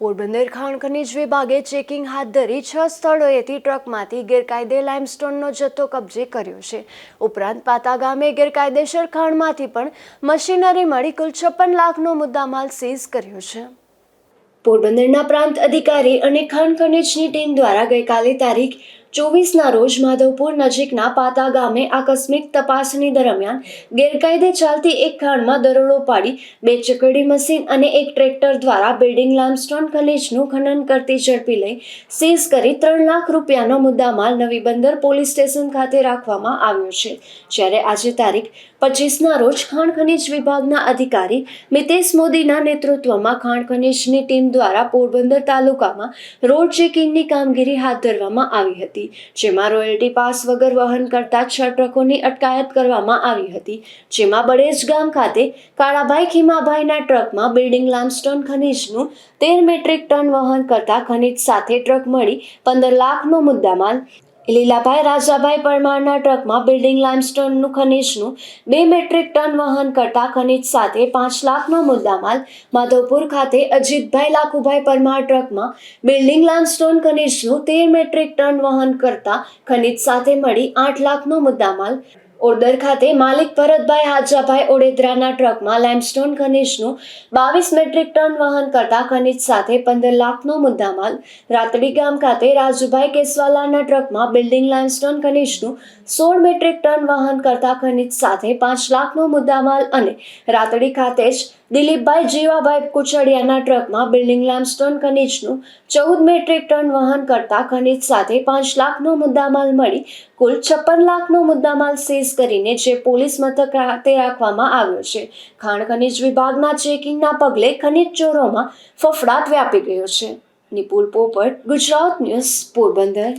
પોરબંદર ખાણ ખનીજ વિભાગે ચેકિંગ હાથ ધરી છ સ્થળોએથી ટ્રકમાંથી ગેરકાયદે લાઇમસ્ટોનનો જથ્થો કબજે કર્યો છે. ઉપરાંત પાતા ગામે ગેરકાયદેસર ખાણમાંથી પણ મશીનરી મળી કુલ છપ્પન લાખનો મુદ્દામાલ સીઝ કર્યો છે. પોરબંદરના પ્રાંત અધિકારી અને ખાણ ખનીજની ટીમ દ્વારા ગઈકાલે તારીખ ચોવીસના રોજ માધવપુર નજીકના પાતા ગામે આકસ્મિક તપાસણી દરમિયાન ગેરકાયદે ચાલતી એક ખાણમાં દરોડો પાડી બે ચકડી મશીન અને એક ટ્રેક્ટર દ્વારા બિલ્ડિંગ લાઇમસ્ટોન ખનીજનું ખનન કરતી ઝડપી લઈ સીઝ કરી ત્રણ લાખ રૂપિયાનો મુદ્દામાલ નવી બંદર પોલીસ સ્ટેશન ખાતે રાખવામાં આવ્યો છે. જ્યારે આજે તારીખ પચીસના રોજ ખાણ ખનીજ વિભાગના અધિકારી મિતેશ મોદીના નેતૃત્વમાં ખાણ ખનીજની ટીમ દ્વારા પોરબંદર તાલુકામાં રોડ ચેકિંગની કામગીરી હાથ ધરવામાં આવી હતી. જેમાં રોયલ્ટી પાસ વગર વહન કરતા છ ટ્રકોની અટકાયત કરવામાં આવી હતી. જેમાં બળેજ ગામ ખાતે કાળાભાઈ ખીમાભાઈના ટ્રકમાં બિલ્ડિંગ લામસ્ટોન ખનીજનું તેર મેટ્રિક ટન વહન કરતા ખનીજ સાથે ટ્રક મળી પંદર લાખનો મુદ્દામાલ લીલાભાઈ રાજાભાઈ પરમારના ટ્રકમાં બિલ્ડિંગ લાઇમસ્ટોનનું ખનીજનું બે મેટ્રિક ટન વહન કરતા ખનીજ સાથે પાંચ લાખનો મુદ્દામાલ. માધવપુર ખાતે અજીતભાઈ લાખુભાઈ પરમાર ટ્રકમાં બિલ્ડિંગ લાઇમસ્ટોન ખનીજનું તેર મેટ્રિક ટન વહન કરતા ખનીજ સાથે મળી આઠ લાખનો મુદ્દામાલ. ઓરદર ખાતે માલિક ભરતભાઈ હાજાભાઈ ઓડેદરાના ટ્રકમાં લાઇમસ્ટોન ખનીજનું બાવીસ મેટ્રિક ટન વહન કરતા ખનીજ સાથે પંદર લાખનો મુદ્દામાલ. રાતડી ગામ ખાતે રાજુભાઈ કેસવાલાના ટ્રકમાં બિલ્ડિંગ લાઇમસ્ટોન ખનીજનું સોળ મેટ્રિક ટન વહન કરતા ખનીજ સાથે પાંચ લાખનો મુદ્દામાલ અને રાતડી ખાતે જ દિલીપભાઈ જીવાભાઈ કુચડિયાના ટ્રકમાં બિલ્ડિંગ લાઇમસ્ટોન ખનીજનું ચૌદ મેટ્રિક ટન વહન કરતા ખનીજ સાથે પાંચ લાખનો મુદ્દામાલ મળી, કુલ છપ્પન લાખનો મુદ્દામાલ સીઝ કરીને જે પોલીસ મથક ખાતે રાખવામાં આવ્યો છે. ખાણ ખનીજ વિભાગના ચેકિંગના પગલે ખનીજ ચોરોમાં ફફડાટ વ્યાપી ગયો છે. નિપુલ પોપટ, ગુજરાત ન્યૂઝ, પોરબંદર.